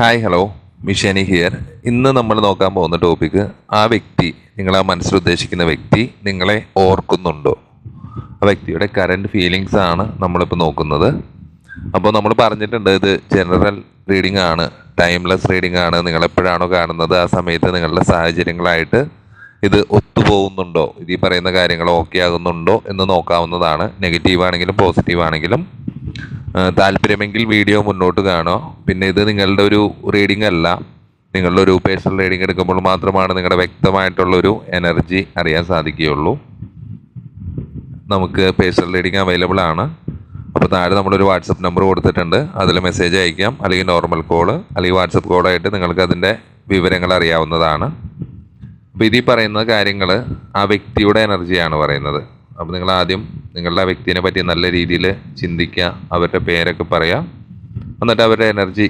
Hi hello മിഷനി here ഇന്ന് നമ്മൾ നോക്കാൻ പോകുന്ന ടോപ്പിക്ക് ആ വ്യക്തി നിങ്ങൾ ആ മനസ്സിൽ ഉദ്ദേശിക്കുന്ന വ്യക്തി നിങ്ങളെ ഓർക്കുന്നുണ്ടോ? ആ വ്യക്തിയുടെ കറന്റ് ഫീലിങ്സ് ആണ് നമ്മളിപ്പോൾ നോക്കുന്നത്. അപ്പോൾ നമ്മൾ പറഞ്ഞിട്ടുണ്ട് ഇത് ജനറൽ റീഡിംഗ് ആണ് ടൈംലെസ് റീഡിംഗ് ആണ്. നിങ്ങളെപ്പോഴാണോ കാണുന്നത്? ആ സമയത്ത് നിങ്ങളുടെ സാഹചര്യങ്ങളായിട്ട് ഇത് ഒത്തുപോകുന്നുണ്ടോ? ഇത് ഈ പറയുന്ന കാര്യങ്ങൾ ഓക്കെ ആകുന്നുണ്ടോ എന്ന് നോക്കാവുന്നതാണ്. നെഗറ്റീവ് ആണെങ്കിലും പോസിറ്റീവ് ആണെങ്കിലും. താല്പര്യമെങ്കിൽ വീഡിയോ മുന്നോട്ട് കാണോ പിന്നെ ഇത് നിങ്ങളുടെ ഒരു റീഡിംഗ് അല്ല. നിങ്ങളുടെ ഒരു പേഴ്സണൽ റീഡിംഗ് എടുക്കുമ്പോൾ മാത്രമാണ് നിങ്ങളുടെ വ്യക്തമായിട്ടുള്ളൊരു എനർജി അറിയാൻ സാധിക്കുകയുള്ളൂ. നമുക്ക് പേഴ്സണൽ റീഡിംഗ് അവൈലബിൾ ആണ്. അപ്പോൾ താഴെ നമ്മളൊരു വാട്സപ്പ് നമ്പർ കൊടുത്തിട്ടുണ്ട്. അതിൽ മെസ്സേജ് അയക്കാം. അല്ലെങ്കിൽ നോർമൽ കോൾ അല്ലെങ്കിൽ വാട്സപ്പ് കോളായിട്ട് നിങ്ങൾക്ക് അതിന്റെ വിവരങ്ങൾ അറിയാവുന്നതാണ്. അപ്പോൾ ഇതിൽ പറയുന്ന കാര്യങ്ങൾ ആ വ്യക്തിയുടെ എനർജിയാണ് പറയുന്നത്. അപ്പോൾ നിങ്ങൾ ആദ്യം നിങ്ങളുടെ വ്യക്തിനെ പറ്റി നല്ല രീതിയിൽ ചിന്തിക്കുക അവരുടെ പേരൊക്കെ പറയാം എന്നിട്ട് അവരുടെ എനർജി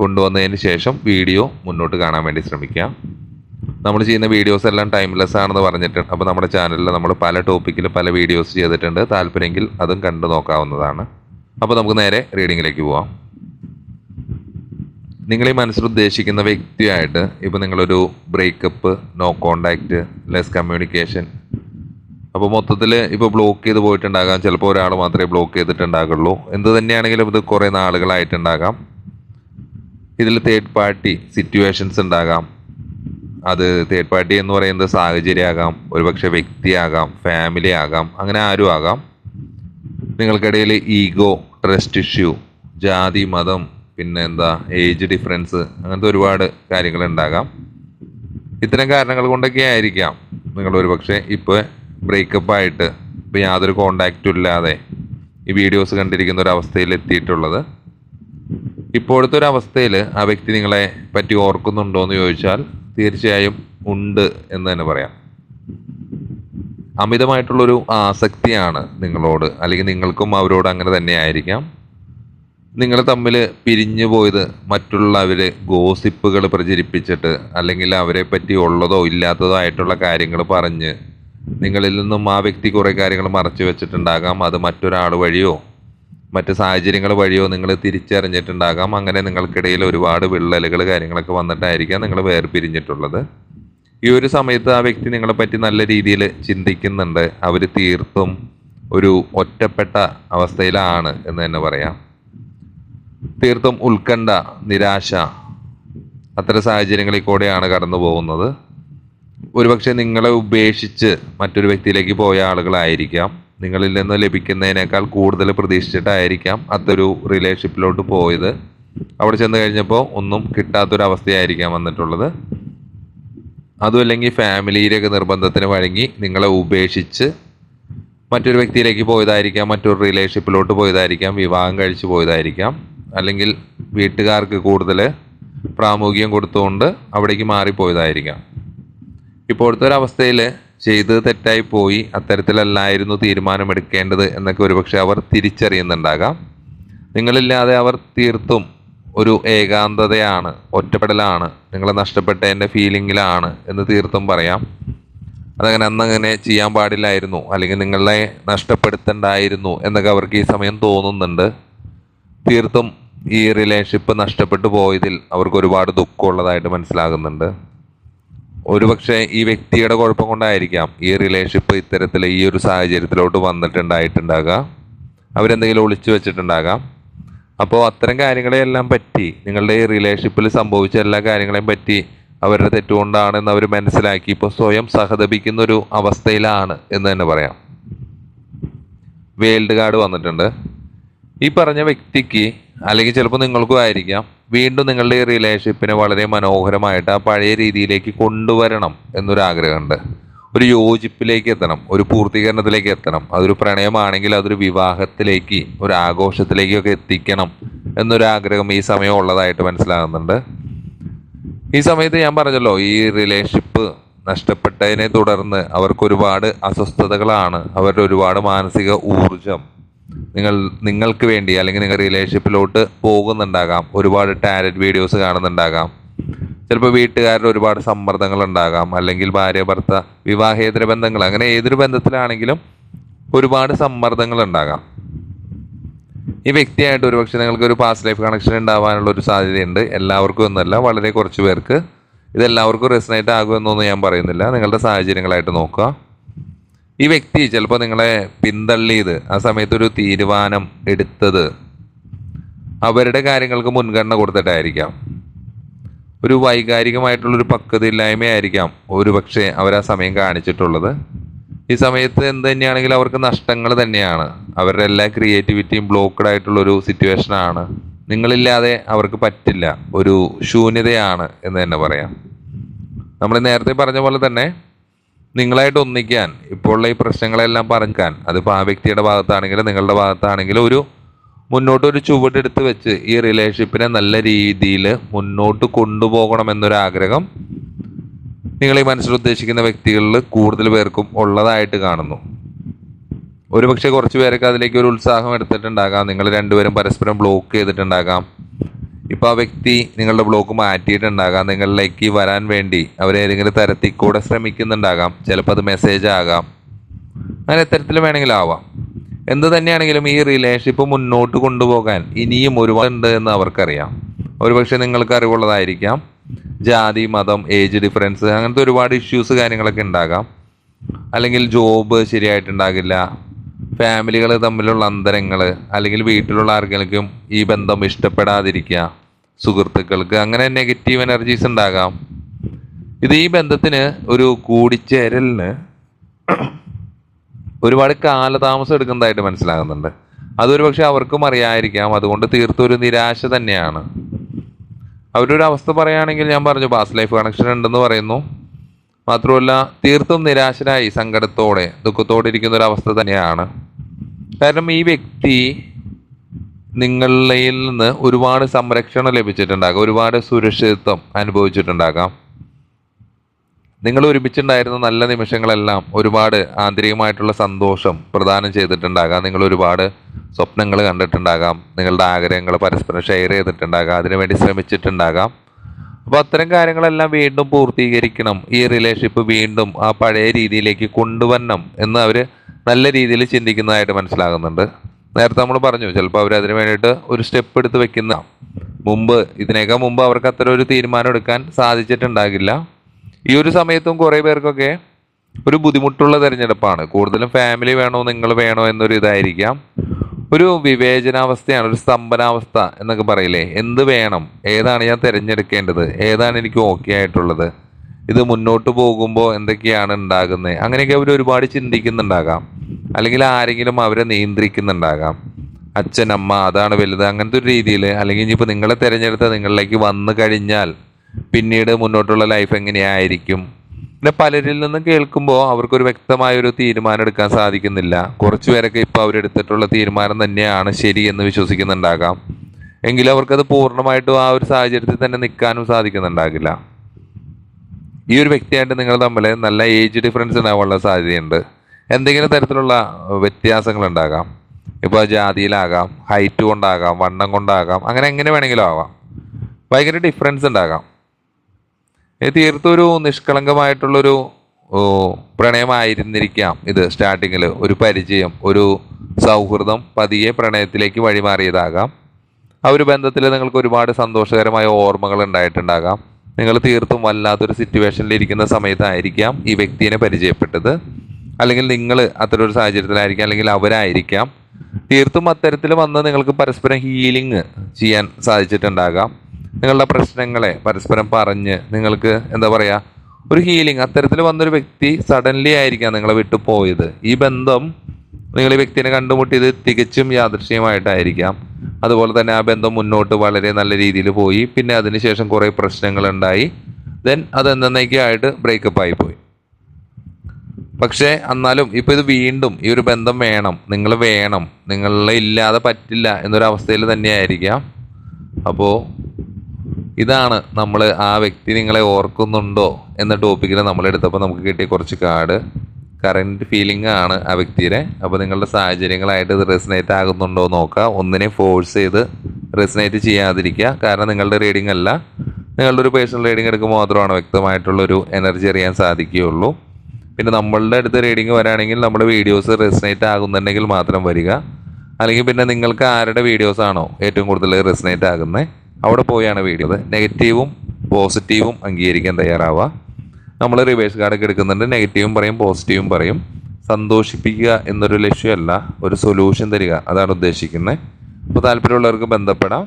കൊണ്ടുവന്നതിന് ശേഷം വീഡിയോ മുന്നോട്ട് കാണാൻ വേണ്ടി ശ്രമിക്കുക. നമ്മൾ ചെയ്യുന്ന വീഡിയോസ് എല്ലാം ടൈംലെസ് ആണെന്ന് പറഞ്ഞിട്ടുണ്ട്. അപ്പോൾ നമ്മുടെ ചാനലിൽ നമ്മൾ പല ടോപ്പിക്കിൽ പല വീഡിയോസ് ചെയ്തിട്ടുണ്ട്. താല്പര്യമെങ്കിൽ അതും കണ്ടു നോക്കാവുന്നതാണ്. അപ്പോൾ നമുക്ക് നേരെ റീഡിങ്ങിലേക്ക് പോവാം. നിങ്ങൾ ഈ മനസ്സിൽ ഉദ്ദേശിക്കുന്ന വ്യക്തിയായിട്ട് ഇപ്പോൾ നിങ്ങളൊരു breakup no contact less communication അപ്പോൾ മൊത്തത്തിൽ ഇപ്പോൾ ബ്ലോക്ക് ചെയ്ത് പോയിട്ടുണ്ടാകാം. ചിലപ്പോൾ ഒരാൾ മാത്രമേ ബ്ലോക്ക് ചെയ്തിട്ടുണ്ടാകുള്ളൂ. എന്ത് തന്നെയാണെങ്കിലും ഇത് കുറേ നാളുകളായിട്ടുണ്ടാകാം. ഇതിൽ തേർഡ് പാർട്ടി സിറ്റുവേഷൻസ് ഉണ്ടാകാം. അത് തേർഡ് പാർട്ടി എന്ന് പറയുന്നത് സാഹചര്യമാകാം ഒരുപക്ഷെ വ്യക്തിയാകാം ഫാമിലി ആകാം അങ്ങനെ ആരും ആകാം. നിങ്ങൾക്കിടയിൽ ഈഗോ ട്രസ്റ്റ് ഇഷ്യൂ ജാതി മതം പിന്നെ എന്താ ഏജ് ഡിഫറൻസ് അങ്ങനത്തെ ഒരുപാട് കാര്യങ്ങൾ ഉണ്ടാകാം ഇത്തരം കാരണങ്ങൾ കൊണ്ടൊക്കെ ആയിരിക്കാം. നിങ്ങൾ ഒരുപക്ഷെ ഇപ്പോൾ ബ്രേക്കപ്പ് ആയിട്ട് ഇപ്പോൾ യാതൊരു കോണ്ടാക്റ്റും ഇല്ലാതെ ഈ വീഡിയോസ് കണ്ടിരിക്കുന്ന ഒരു അവസ്ഥയിൽ എത്തിയിട്ടുള്ളത്. ഇപ്പോഴത്തെ ഒരു അവസ്ഥയിൽ ആ വ്യക്തി നിങ്ങളെ പറ്റി ഓർക്കുന്നുണ്ടോ എന്ന് ചോദിച്ചാൽ തീർച്ചയായും ഉണ്ട് എന്ന് തന്നെ പറയാം. അമിതമായിട്ടുള്ളൊരു ആസക്തിയാണ് നിങ്ങളോട് അല്ലെങ്കിൽ നിങ്ങൾക്കും അവരോട് അങ്ങനെ തന്നെ ആയിരിക്കാം. നിങ്ങൾ തമ്മിൽ പിരിഞ്ഞു പോയത് മറ്റുള്ളവർ ഗോസിപ്പുകൾ പ്രചരിപ്പിച്ചിട്ട് അല്ലെങ്കിൽ അവരെ പറ്റി ഉള്ളതോ ഇല്ലാത്തതോ ആയിട്ടുള്ള കാര്യങ്ങൾ പറഞ്ഞ് നിങ്ങളിൽ നിന്നും ആ വ്യക്തി കുറേ കാര്യങ്ങൾ മറച്ചു വെച്ചിട്ടുണ്ടാകാം. അത് മറ്റൊരാൾ വഴിയോ മറ്റ് സാഹചര്യങ്ങൾ വഴിയോ നിങ്ങൾ തിരിച്ചറിഞ്ഞിട്ടുണ്ടാകാം. അങ്ങനെ നിങ്ങൾക്കിടയിൽ ഒരുപാട് വിള്ളലുകൾ കാര്യങ്ങളൊക്കെ വന്നിട്ടായിരിക്കാം നിങ്ങൾ വേർപിരിഞ്ഞിട്ടുള്ളത്. ഈ ഒരു സമയത്ത് ആ വ്യക്തി നിങ്ങളെ പറ്റി നല്ല രീതിയിൽ ചിന്തിക്കുന്നുണ്ട്. അവർ തീർത്തും ഒരു ഒറ്റപ്പെട്ട അവസ്ഥയിലാണ് എന്ന് തന്നെ പറയാം. തീർത്തും ഉത്കണ്ഠ നിരാശ അത്തരം സാഹചര്യങ്ങളിൽ കൂടെയാണ് കടന്നു പോകുന്നത് ഒരുപക്ഷെ നിങ്ങളെ ഉപേക്ഷിച്ച് മറ്റൊരു വ്യക്തിയിലേക്ക് പോയ ആളുകളായിരിക്കാം. നിങ്ങളിൽ നിന്ന് ലഭിക്കുന്നതിനേക്കാൾ കൂടുതൽ പ്രതീക്ഷിച്ചിട്ടായിരിക്കാം അത്തൊരു റിലേഷൻഷിപ്പിലോട്ട് പോയത്. അവിടെ ചെന്ന് കഴിഞ്ഞപ്പോൾ ഒന്നും കിട്ടാത്തൊരവസ്ഥയായിരിക്കാം വന്നിട്ടുള്ളത്. അതുമല്ലെങ്കിൽ ഫാമിലിയിലേക്ക് നിർബന്ധത്തിന് വഴങ്ങി നിങ്ങളെ ഉപേക്ഷിച്ച് മറ്റൊരു വ്യക്തിയിലേക്ക് പോയതായിരിക്കാം മറ്റൊരു റിലേഷൻഷിപ്പിലോട്ട് പോയതായിരിക്കാം വിവാഹം കഴിച്ചു പോയതായിരിക്കാം. അല്ലെങ്കിൽ വീട്ടുകാർക്ക് കൂടുതൽ പ്രാമുഖ്യം കൊടുത്തുകൊണ്ട് അവിടേക്ക് മാറിപ്പോയതായിരിക്കാം. ഇപ്പോഴത്തെ ഒരു അവസ്ഥയിൽ ചെയ്തത് തെറ്റായി പോയി അത്തരത്തിലല്ലായിരുന്നു തീരുമാനമെടുക്കേണ്ടത് എന്നൊക്കെ ഒരുപക്ഷെ അവർ തിരിച്ചറിയുന്നുണ്ടാകാം. നിങ്ങളില്ലാതെ അവർ തീർത്തും ഒരു ഏകാന്തതയാണ് ഒറ്റപ്പെടലാണ് നിങ്ങളെ നഷ്ടപ്പെട്ടതിന്റെ ഫീലിങ്ങിലാണ് എന്ന് തീർത്തും പറയാം. അതങ്ങനെ അന്നങ്ങനെ ചെയ്യാൻ പാടില്ലായിരുന്നു അല്ലെങ്കിൽ നിങ്ങളെ നഷ്ടപ്പെടുത്തണ്ടായിരുന്നു എന്നൊക്കെ അവർക്ക് ഈ സമയം തോന്നുന്നുണ്ട്. തീർത്തും ഈ റിലേഷൻഷിപ്പ് നഷ്ടപ്പെട്ടു പോയതിൽ അവർക്ക് ഒരുപാട് ദുഃഖമുള്ളതായിട്ട് മനസ്സിലാകുന്നുണ്ട്. ഒരുപക്ഷെ ഈ വ്യക്തിയുടെ കുഴപ്പം കൊണ്ടായിരിക്കാം ഈ റിലേഷൻഷിപ്പ് ഇത്തരത്തിൽ ഈ ഒരു സാഹചര്യത്തിലോട്ട് വന്നിട്ടുണ്ടായിട്ടുണ്ടാകാം. അവരെന്തെങ്കിലും ഒളിച്ചു വെച്ചിട്ടുണ്ടാകാം. അപ്പോൾ അത്തരം കാര്യങ്ങളെയെല്ലാം പറ്റി നിങ്ങളുടെ ഈ റിലേഷൻഷിപ്പിൽ സംഭവിച്ച എല്ലാ കാര്യങ്ങളെയും പറ്റി അവരുടെ തെറ്റുകൊണ്ടാണെന്ന് അവർ മനസ്സിലാക്കി ഇപ്പോൾ സ്വയം സഹതപിക്കുന്ന ഒരു അവസ്ഥയിലാണ് എന്ന് തന്നെ പറയാം. വേൾഡ് കാർഡ് വന്നിട്ടുണ്ട്. ഈ പറഞ്ഞ വ്യക്തിക്ക് അല്ലെങ്കിൽ ചിലപ്പോൾ നിങ്ങൾക്കും ആയിരിക്കാം വീണ്ടും നിങ്ങളുടെ ഈ റിലേഷൻഷിപ്പിനെ വളരെ മനോഹരമായിട്ട് ആ പഴയ രീതിയിലേക്ക് കൊണ്ടുവരണം എന്നൊരു ആഗ്രഹമുണ്ട് ഒരു യോജിപ്പിലേക്ക് എത്തണം ഒരു പൂർത്തീകരണത്തിലേക്ക് എത്തണം അതൊരു പ്രണയമാണെങ്കിൽ അതൊരു വിവാഹത്തിലേക്ക് ഒരു ആഘോഷത്തിലേക്കൊക്കെ എത്തിക്കണം എന്നൊരു ആഗ്രഹം ഈ സമയം ഉള്ളതായിട്ട് മനസ്സിലാകുന്നുണ്ട്. ഈ സമയത്ത് ഞാൻ പറഞ്ഞല്ലോ ഈ റിലേഷൻഷിപ്പ് നഷ്ടപ്പെട്ടതിനെ തുടർന്ന് അവർക്ക് ഒരുപാട് അസ്വസ്ഥതകളാണ് അവരുടെ ഒരുപാട് മാനസിക ഊർജം നിങ്ങൾ നിങ്ങൾക്ക് വേണ്ടി അല്ലെങ്കിൽ നിങ്ങൾ റിലേഷൻഷിപ്പിലോട്ട് പോകുന്നുണ്ടാകാം. ഒരുപാട് ടാലന്റ് വീഡിയോസ് കാണുന്നുണ്ടാകാം. ചിലപ്പോൾ വീട്ടുകാരുടെ ഒരുപാട് സമ്മർദ്ദങ്ങൾ ഉണ്ടാകാം അല്ലെങ്കിൽ ഭാര്യ ഭർത്ത വിവാഹേതര ബന്ധങ്ങൾ അങ്ങനെ ഏതൊരു ബന്ധത്തിലാണെങ്കിലും ഒരുപാട് സമ്മർദ്ദങ്ങൾ ഉണ്ടാകാം ഈ വ്യക്തിയായിട്ട് ഒരുപക്ഷെ നിങ്ങൾക്ക് ഒരു പാസ്റ്റ് ലൈഫ് കണക്ഷൻ ഉണ്ടാവാനുള്ള ഒരു സാധ്യതയുണ്ട്. എല്ലാവർക്കും എന്നല്ല വളരെ കുറച്ച് പേർക്ക്. ഇതെല്ലാവർക്കും റെസനേറ്റ് ആകുമെന്നൊന്നും ഞാൻ പറയുന്നില്ല. നിങ്ങളുടെ സാഹചര്യങ്ങളായിട്ട് നോക്കുക. ഈ വ്യക്തി ചിലപ്പോൾ നിങ്ങളെ പിന്തള്ളിയത് ആ സമയത്തൊരു തീരുമാനം എടുത്തത് അവരുടെ കാര്യങ്ങൾക്ക് മുൻഗണന കൊടുത്തിട്ടായിരിക്കാം. ഒരു വൈകാരികമായിട്ടുള്ളൊരു പക്വതയില്ലായ്മയായിരിക്കാം ഒരു പക്ഷേ അവർ ആ സമയം കാണിച്ചിട്ടുള്ളത്. ഈ സമയത്ത് എന്ത് തന്നെയാണെങ്കിലും അവർക്ക് നഷ്ടങ്ങൾ തന്നെയാണ്. അവരുടെ എല്ലാ ക്രിയേറ്റിവിറ്റിയും ബ്ലോക്ക്ഡ് ആയിട്ടുള്ളൊരു സിറ്റുവേഷനാണ്. നിങ്ങളില്ലാതെ അവർക്ക് പറ്റില്ല. ഒരു ശൂന്യതയാണ് എന്ന് തന്നെ പറയാം. നമ്മൾ നേരത്തെ പറഞ്ഞ പോലെ തന്നെ നിങ്ങളായിട്ട് ഒന്നിക്കാൻ ഇപ്പോൾ ഉള്ള ഈ പ്രശ്നങ്ങളെല്ലാം പറഞ്ഞാൻ അതിപ്പോൾ ആ വ്യക്തിയുടെ ഭാഗത്താണെങ്കിലും നിങ്ങളുടെ ഭാഗത്താണെങ്കിലും ഒരു മുന്നോട്ട് ഒരു ചുവടെടുത്ത് വെച്ച് ഈ റിലേഷൻഷിപ്പിനെ നല്ല രീതിയിൽ മുന്നോട്ട് കൊണ്ടുപോകണം എന്നൊരാഗ്രഹം നിങ്ങൾ ഈ മനസ്സിൽ ഉദ്ദേശിക്കുന്ന വ്യക്തികളിൽ കൂടുതൽ പേർക്കും ഉള്ളതായിട്ട് കാണുന്നു. ഒരുപക്ഷെ കുറച്ച് പേരൊക്കെ അതിലേക്ക് ഒരു ഉത്സാഹം എടുത്തിട്ടുണ്ടാകാം നിങ്ങൾ രണ്ടുപേരും പരസ്പരം ബ്ലോക്ക് ചെയ്തിട്ടുണ്ടാകാം. ഇപ്പോൾ ആ വ്യക്തി നിങ്ങളുടെ ബ്ലോക്ക് മാറ്റിയിട്ടുണ്ടാകാം. നിങ്ങളിലേക്ക് വരാൻ വേണ്ടി അവരേതെങ്കിലും തരത്തിൽ കൂടെ ശ്രമിക്കുന്നുണ്ടാകാം. ചിലപ്പോൾ അത് മെസ്സേജ് ആകാം. അങ്ങനെ എത്തരത്തിൽ വേണമെങ്കിലും ആവാം. എന്ത് തന്നെയാണെങ്കിലും ഈ റിലേഷൻഷിപ്പ് മുന്നോട്ട് കൊണ്ടുപോകാൻ ഇനിയും ഒരുപാടുണ്ട് എന്ന് അവർക്കറിയാം. ഒരുപക്ഷെ നിങ്ങൾക്ക് അറിവുള്ളതായിരിക്കാം. ജാതി മതം ഏജ് ഡിഫറൻസ് അങ്ങനത്തെ ഒരുപാട് ഇഷ്യൂസ് കാര്യങ്ങളൊക്കെ ഉണ്ടാകാം. അല്ലെങ്കിൽ ജോബ് ശരിയായിട്ടുണ്ടാകില്ല. ഫാമിലികൾ തമ്മിലുള്ള അന്തരങ്ങൾ അല്ലെങ്കിൽ വീട്ടിലുള്ള ആർക്കെങ്കിലും ഈ ബന്ധം ഇഷ്ടപ്പെടാതിരിക്കുക. സുഹൃത്തുക്കൾക്ക് അങ്ങനെ നെഗറ്റീവ് എനർജീസ് ഉണ്ടാകാം. ഇത് ഈ ബന്ധത്തിന് ഒരു കൂടിച്ചേരലിന് ഒരുപാട് കാലതാമസം എടുക്കുന്നതായിട്ട് മനസ്സിലാകുന്നുണ്ട്. അതൊരു പക്ഷെ അവർക്കും അറിയാതിരിക്കാം അതുകൊണ്ട് തീർത്തും ഒരു നിരാശ തന്നെയാണ്. അവരുടെ ഒരു അവസ്ഥ പറയുകയാണെങ്കിൽ ഞാൻ പറഞ്ഞു ബാസ് ലൈഫ് കണക്ഷൻ ഉണ്ടെന്ന് പറയുന്നു. മാത്രമല്ല തീർത്തും നിരാശരായി സങ്കടത്തോടെ ദുഃഖത്തോടെ ഇരിക്കുന്ന ഒരു അവസ്ഥ തന്നെയാണ്. കാരണം ഈ വ്യക്തി നിങ്ങളിൽ നിന്ന് ഒരുപാട് സംരക്ഷണം ലഭിച്ചിട്ടുണ്ടാകാം. ഒരുപാട് സുരക്ഷിതത്വം അനുഭവിച്ചിട്ടുണ്ടാകാം. നിങ്ങൾ ഒരുമിച്ചുണ്ടായിരുന്ന നല്ല നിമിഷങ്ങളെല്ലാം ഒരുപാട് ആന്തരികമായിട്ടുള്ള സന്തോഷം പ്രദാനം ചെയ്തിട്ടുണ്ടാകാം. നിങ്ങൾ ഒരുപാട് സ്വപ്നങ്ങൾ കണ്ടിട്ടുണ്ടാകാം. നിങ്ങളുടെ ആഗ്രഹങ്ങൾ പരസ്പരം ഷെയർ ചെയ്തിട്ടുണ്ടാകാം. അതിനുവേണ്ടി ശ്രമിച്ചിട്ടുണ്ടാകാം. അപ്പോൾ അത്തരം കാര്യങ്ങളെല്ലാം വീണ്ടും പൂർത്തീകരിക്കണം. ഈ റിലേഷൻഷിപ്പ് വീണ്ടും ആ പഴയ രീതിയിലേക്ക് കൊണ്ടുവരണം എന്ന് അവർ നല്ല രീതിയിൽ ചിന്തിക്കുന്നതായിട്ട് മനസ്സിലാകുന്നുണ്ട്. നേരത്തെ നമ്മൾ പറഞ്ഞു ചിലപ്പോൾ അവർ അതിന് വേണ്ടിയിട്ട് ഒരു സ്റ്റെപ്പ് എടുത്ത് വെക്കുന്ന മുമ്പ് ഇതിനേക്കാൾ മുമ്പ് അവർക്ക് അത്ര ഒരു തീരുമാനം എടുക്കാൻ സാധിച്ചിട്ടുണ്ടാകില്ല. ഈ ഒരു സമയത്തും കുറേ പേർക്കൊക്കെ ഒരു ബുദ്ധിമുട്ടുള്ള തിരഞ്ഞെടുപ്പാണ്. കൂടുതലും ഫാമിലി വേണോ നിങ്ങൾ വേണോ എന്നൊരു ഇതായിരിക്കാം. ഒരു വിവേചനാവസ്ഥയാണ് ഒരു സ്തംഭനാവസ്ഥ എന്നൊക്കെ പറയില്ലേ? എന്ത് വേണം? ഏതാണ് ഞാൻ തിരഞ്ഞെടുക്കേണ്ടത്? ഏതാണ് എനിക്ക് ഓക്കെ ആയിട്ടുള്ളത്? ഇത് മുന്നോട്ട് പോകുമ്പോൾ എന്തൊക്കെയാണ് ഉണ്ടാകുന്നത് അങ്ങനെയൊക്കെ അവർ ഒരുപാട് ചിന്തിക്കുന്നുണ്ടാകാം. അല്ലെങ്കിൽ ആരെങ്കിലും അവരെ നിയന്ത്രിക്കുന്നുണ്ടാകാം. അച്ഛൻ അമ്മ അതാണ് വലുത്. അങ്ങനത്തെ ഒരു രീതിയിൽ അല്ലെങ്കിൽ ഇനിയിപ്പോൾ നിങ്ങളെ തിരഞ്ഞെടുത്ത നിങ്ങളിലേക്ക് വന്നു കഴിഞ്ഞാൽ പിന്നീട് മുന്നോട്ടുള്ള ലൈഫ് എങ്ങനെയായിരിക്കും? പിന്നെ പലരിൽ നിന്നും കേൾക്കുമ്പോൾ അവർക്കൊരു വ്യക്തമായ ഒരു തീരുമാനം എടുക്കാൻ സാധിക്കുന്നില്ല. കുറച്ചു പേരൊക്കെ ഇപ്പോൾ അവരെടുത്തിട്ടുള്ള തീരുമാനം തന്നെയാണ് ശരി എന്ന് വിശ്വസിക്കുന്നുണ്ടാകാം. എങ്കിലും അവർക്കത് പൂർണമായിട്ടും ആ ഒരു സാഹചര്യത്തിൽ തന്നെ നിൽക്കാനും സാധിക്കുന്നുണ്ടാകില്ല. ഈ ഒരു വ്യക്തിയായിട്ട് നിങ്ങൾ തമ്മിൽ നല്ല ഏജ് ഡിഫറൻസ് ഉണ്ടാവാനുള്ള സാധ്യതയുണ്ട്. എന്തെങ്കിലും തരത്തിലുള്ള വ്യത്യാസങ്ങൾ ഉണ്ടാകാം ഇപ്പോൾ ജാതിയിലാകാം ഹൈറ്റ് കൊണ്ടാകാം വണ്ണം കൊണ്ടാകാം അങ്ങനെ എങ്ങനെ വേണമെങ്കിലും ആവാം. ഭയങ്കര ഡിഫറൻസ് ഉണ്ടാകാം. ഇത് തീർത്തൊരു നിഷ്കളങ്കമായിട്ടുള്ളൊരു പ്രണയമായിരുന്നിരിക്കാം ഇത് സ്റ്റാർട്ടിങ്ങിൽ ഒരു പരിചയം ഒരു സൗഹൃദം പതിയെ പ്രണയത്തിലേക്ക് വഴിമാറിയതാകാം. ആ ഒരു ബന്ധത്തിൽ നിങ്ങൾക്ക് ഒരുപാട് സന്തോഷകരമായ ഓർമ്മകൾ ഉണ്ടായിട്ടുണ്ടാകാം. നിങ്ങൾ തീർത്തും വല്ലാത്തൊരു സിറ്റുവേഷനിൽ ഇരിക്കുന്ന സമയത്തായിരിക്കാം ഈ വ്യക്തിയെ പരിചയപ്പെട്ടത്. അല്ലെങ്കിൽ നിങ്ങൾ അത്തരം ഒരു സാഹചര്യത്തിലായിരിക്കാം അല്ലെങ്കിൽ അവരായിരിക്കാം. തീർത്തും അത്തരത്തിൽ വന്ന് നിങ്ങൾക്ക് പരസ്പരം ഹീലിംഗ് ചെയ്യാൻ സാധിച്ചിട്ടുണ്ടാകാം. നിങ്ങളുടെ പ്രശ്നങ്ങളെ പരസ്പരം പറഞ്ഞ് നിങ്ങൾക്ക് എന്താ പറയുക ഒരു ഹീലിംഗ് അത്തരത്തിൽ വന്നൊരു വ്യക്തി സഡൻലി ആയിരിക്കാം നിങ്ങളെ വിട്ടു പോയത്. ഈ ബന്ധം നിങ്ങൾ ഈ വ്യക്തിനെ കണ്ടുമുട്ടിയത് തികച്ചും യാദൃശ്യമായിട്ടായിരിക്കാം അതുപോലെ തന്നെ ആ ബന്ധം മുന്നോട്ട് വളരെ നല്ല രീതിയിൽ പോയി. പിന്നെ അതിനുശേഷം കുറേ പ്രശ്നങ്ങളുണ്ടായി. ദെൻ അത് എന്നേക്കായിട്ട് ബ്രേക്കപ്പ് ആയിപ്പോയി പോയി. പക്ഷേ എന്നാലും ഇപ്പൊ ഇത് വീണ്ടും ഈ ഒരു ബന്ധം വേണം. നിങ്ങൾ വേണം. നിങ്ങളെ ഇല്ലാതെ പറ്റില്ല എന്നൊരവസ്ഥയിൽ തന്നെയായിരിക്കാം. അപ്പോൾ ഇതാണ് നമ്മൾ ആ വ്യക്തി നിങ്ങളെ ഓർക്കുന്നുണ്ടോ എന്ന ടോപ്പിക്കിൽ നമ്മൾ എടുത്തപ്പോൾ നമുക്ക് കിട്ടിയ കുറച്ച് കാർഡ്. കറന്റ് ഫീലിംഗ് ആണ് ആ വ്യക്തിയുടെ. അപ്പോൾ നിങ്ങളുടെ സാഹചര്യങ്ങളായിട്ട് ഇത് റെസിനേറ്റ് ആകുന്നുണ്ടോ നോക്കുക. ഒന്നിനെ ഫോഴ്സ് ചെയ്ത് റെസിനേറ്റ് ചെയ്യാതിരിക്കുക. കാരണം നിങ്ങളുടെ റീഡിംഗ് അല്ല. നിങ്ങളുടെ ഒരു പേഴ്സണൽ റീഡിംഗ് എടുക്കുമ്പോൾ മാത്രമാണ് വ്യക്തമായിട്ടുള്ളൊരു എനർജി അറിയാൻ സാധിക്കുകയുള്ളൂ. പിന്നെ നമ്മളുടെ അടുത്ത് റീഡിങ് വരാണെങ്കിൽ നമ്മുടെ വീഡിയോസ് റെസിനേറ്റ് ആകുന്നുണ്ടെങ്കിൽ മാത്രം വരിക. അല്ലെങ്കിൽ പിന്നെ നിങ്ങൾക്ക് ആരുടെ വീഡിയോസ് ആണോ ഏറ്റവും കൂടുതൽ റെസിനേറ്റ് ആകുന്നത് അവിടെ പോയാണ് വീഡിയോ നെഗറ്റീവും പോസിറ്റീവും അംഗീകരിക്കാൻ തയ്യാറാവുക. നമ്മൾ റിവേഴ്സ് കാർഡൊക്കെ എടുക്കുന്നുണ്ട്. നെഗറ്റീവും പറയും പോസിറ്റീവും പറയും. സന്തോഷിപ്പിക്കുക എന്നൊരു ലക്ഷ്യമല്ല ഒരു സൊല്യൂഷൻ തരിക. അതാണ് ഉദ്ദേശിക്കുന്നത്. അപ്പോൾ താല്പര്യമുള്ളവർക്ക് ബന്ധപ്പെടാം.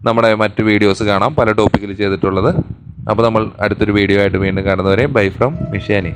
നമ്മുടെ മറ്റ് വീഡിയോസ് കാണാം. പല ടോപ്പിക്കിൽ ചെയ്തിട്ടുള്ളത്. അപ്പോൾ നമ്മൾ അടുത്തൊരു വീഡിയോ ആയിട്ട് വീണ്ടും കാണുന്നവരെ ബൈ ഫ്രം മിഷാനി.